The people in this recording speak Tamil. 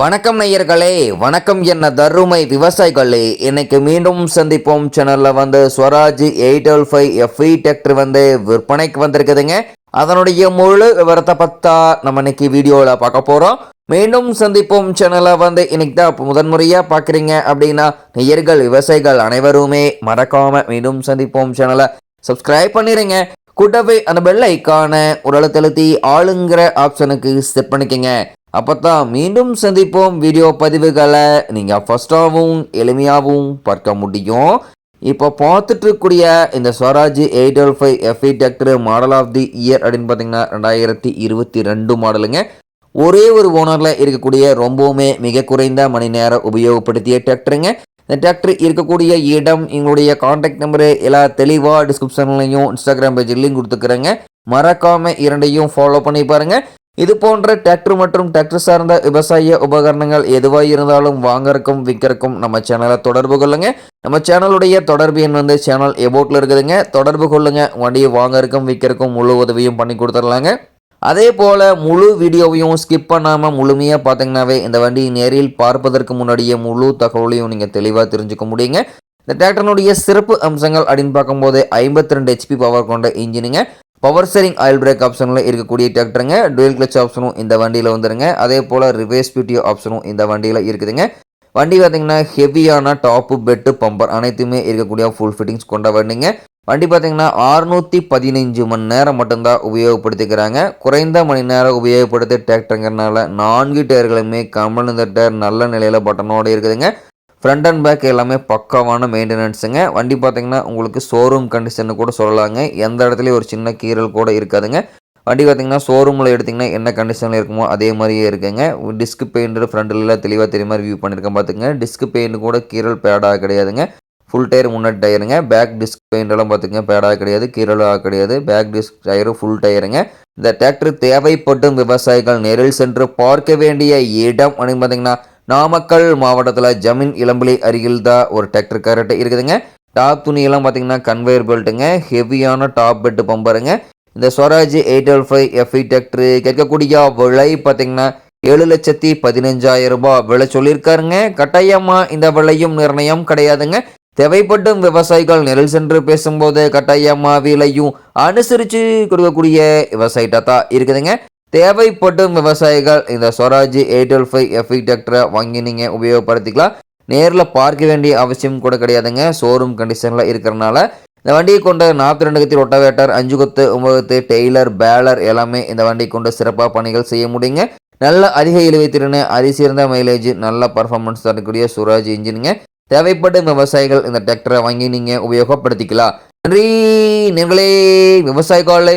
வணக்கம் நேயர்களே வணக்கம் என்ன தருமை விவசாயிகளே. இன்னைக்கு மீண்டும் சந்திப்போம். சேனலில் வந்து Swaraj eight double five FE tractor வந்து விற்பனைக்கு வந்திருக்குதுங்க. அதனுடைய முழு விவரத்தை பார்த்தா நம்ம இன்னைக்கு வீடியோவில் பார்க்க போகிறோம் மீண்டும் சந்திப்போம். சேனலை வந்து இன்னைக்கு தான் முதன்முறையாக பார்க்குறீங்க அப்படின்னா நேயர்கள் விவசாயிகள் அனைவருமே மறக்காமல் மீண்டும் சந்திப்போம். சேனலை சப்ஸ்கிரைப் பண்ணிடுங்க கூட்டவே அந்த பெல் ஐக்கான ஒரு அழுத்தழுத்தி ஆளுங்கிற ஆப்ஷனுக்கு செட் பண்ணிக்கோங்க. அப்போ தான் மீண்டும் சந்திப்போம் வீடியோ பதிவுகளை. நீங்கள் ஃபஸ்ட்டாகவும் எளிமையாகவும் பார்க்க முடியும். இப்போ பார்த்துட்டு இருக்கக்கூடிய இந்த Swaraj eight double five FE tractor model of the year அப்படின்னு பார்த்தீங்கன்னா ரெண்டாயிரத்தி இருபத்தி ரெண்டு மாடலுங்க. ஒரே ஒரு ஓனரில் இருக்கக்கூடிய ரொம்பவுமே மிக குறைந்த மணி நேரம் உபயோகப்படுத்திய டிராக்டருங்க இந்த டிராக்டர் இருக்கக்கூடிய இடம் எங்களுடைய காண்டாக்ட் நம்பரு எல்லா தெளிவாக டிஸ்கிரிப்ஷன்லையும் இன்ஸ்டாகிராம் பேஜ்லையும் கொடுத்துக்கிறேங்க. மறக்காமல் இரண்டையும் ஃபாலோ பண்ணி பாருங்கள் இது போன்ற டிராக்டர் மற்றும் டிராக்டர் சார்ந்த விவசாய உபகரணங்கள் எதுவாக இருந்தாலும் வாங்கறக்கும் விற்கிறக்கும் நம்ம சேனலை தொடர்பு கொள்ளுங்க. நம்ம சேனலுடைய தொடர்பு எண் வந்து சேனல் எபோட்டில் இருக்குதுங்க. தொடர்பு கொள்ளுங்க. வண்டியை வாங்கறக்கும் விற்கிறக்கும் முழு உதவியும் பண்ணி கொடுத்துடலாங்க. அதே போல் முழு வீடியோவையும் ஸ்கிப் பண்ணாமல் முழுமையாக பார்த்தீங்கன்னாவே இந்த வண்டி நேரில் பார்ப்பதற்கு முன்னாடியே முழு தகவலையும் நீங்கள் தெளிவாக தெரிஞ்சுக்க முடியுங்க. இந்த டிராக்டரினுடைய சிறப்பு அம்சங்கள் அப்படின்னு பார்க்கும்போது ஐம்பத்தி ரெண்டு ஹெச்பி பவர் கொண்ட இன்ஜினுங்க பவர் ஸ்டேரிங் ஆயில் பிரேக் ஆப்ஷனில் இருக்கக்கூடிய டிராக்டருங்க டுவெல் கிளச் ஆப்ஷனும் இந்த வண்டியில் வந்துருங்க. அதே போல் ரிவேஸ் பியூட்டி ஆப்ஷனும் இந்த வண்டியில் இருக்குதுங்க. வண்டி பார்த்தீங்கன்னா ஹெவியான டாப்பு பெட்டு பம்பர் அனைத்துமே இருக்கக்கூடிய ஃபுல் ஃபிட்டிங்ஸ் கொண்ட வண்டிங்க. வண்டி பார்த்தீங்கன்னா அறுநூற்றி பதினஞ்சு மணி நேரம் மட்டும்தான் உபயோகப்படுத்திக்கிறாங்க. குறைந்த மணி நேரம் உபயோகப்படுத்த டிராக்டருங்கிறனால நான்கு டயர்களுமே கமல் இந்த டயர் நல்ல நிலையில் பட்டனோடு இருக்குதுங்க. ஃப்ரண்ட் அண்ட் பேக் எல்லாமே பக்காவான மெயின்டெனன்ஸுங்க வண்டி பார்த்தீங்கன்னா உங்களுக்கு ஷோரூம் கண்டிஷன் கூட சொல்லலாங்க. எந்த இடத்துலையும் ஒரு சின்ன கீரல் கூட இருக்காதுங்க. வண்டி பார்த்தீங்கன்னா ஷோரூமில் எடுத்திங்கன்னா என்ன கண்டிஷனில் இருக்குமோ அதே மாதிரியே இருக்குங்க. டிஸ்க் பெயிண்ட்டு ஃப்ரண்ட்டில் தெளிவாக தெரிய மாதிரி வியூ பண்ணியிருக்கேன் பார்த்துங்க டிஸ்க் பெயிண்ட் கூட கீரல் பேடாக கிடையாதுங்க. ஃபுல் டயர் முன்னாடி டயருங்க பேக் டிஸ்க் பெயிண்டெல்லாம் பார்த்துங்க பேடாக கிடையாது கீரலாக கிடையாது. பேக் டிஸ்க் டயரு ஃபுல் டயருங்க இந்த டிராக்டர் தேவைப்பட்டும் விவசாயிகள் நேரில் சென்று பார்க்க வேண்டிய இடம் அப்படின்னு பார்த்தீங்கன்னா நாமக்கல் மாவட்டத்தில் ஜமீன் இளம்பிளை அருகில் தான் ஒரு டிராக்டர் கரெக்டாக இருக்குதுங்க. டாப் துணியெல்லாம் பார்த்தீங்கன்னா கன்வேயர் பெல்ட்டுங்க ஹெவியான டாப் பெட்டு பம்பருங்க இந்த Swaraj eight L five FE tractor கேட்கக்கூடிய விலை பார்த்தீங்கன்னா ஏழு லட்சத்தி பதினஞ்சாயிரம் ரூபாய் விலை சொல்லியிருக்காருங்க. கட்டாயமாக இந்த விலையும் நிர்ணயம் கிடையாதுங்க. தேவைப்படும் விவசாயிகள் நெல் சென்று பேசும்போது கட்டாயமாக விலையும் அனுசரித்து கொடுக்கக்கூடிய விவசாயிட்டா தான் இருக்குதுங்க. தேவைப்படும் விவசாயிகள் இந்த Swaraj eight L five FE டிராக்டரை வாங்கி நீங்கள் உபயோகப்படுத்திக்கலாம். நேரில் பார்க்க வேண்டிய அவசியம் கூட கிடையாதுங்க. ஷோரூம் கண்டிஷனில் இருக்கிறனால இந்த வண்டியை கொண்ட நாற்பத்தி ரெண்டு கத்தி ரொட்டவேட்டர் அஞ்சு கொத்து ஒன்பது கொத்து டெய்லர் பேலர் எல்லாமே இந்த வண்டி கொண்டு சிறப்பாக பணிகள் செய்ய முடியுங்க. நல்ல அதிக இழுவை திறன் அதிசிறந்த மைலேஜ் நல்ல பர்ஃபார்மன்ஸ் தரக்கூடிய சுராஜ் இன்ஜினுங்க தேவைப்படும் விவசாயிகள் இந்த டிராக்டரை வாங்கி நீங்கள் உபயோகப்படுத்திக்கலாம். நன்றி நீங்களே விவசாயிகளே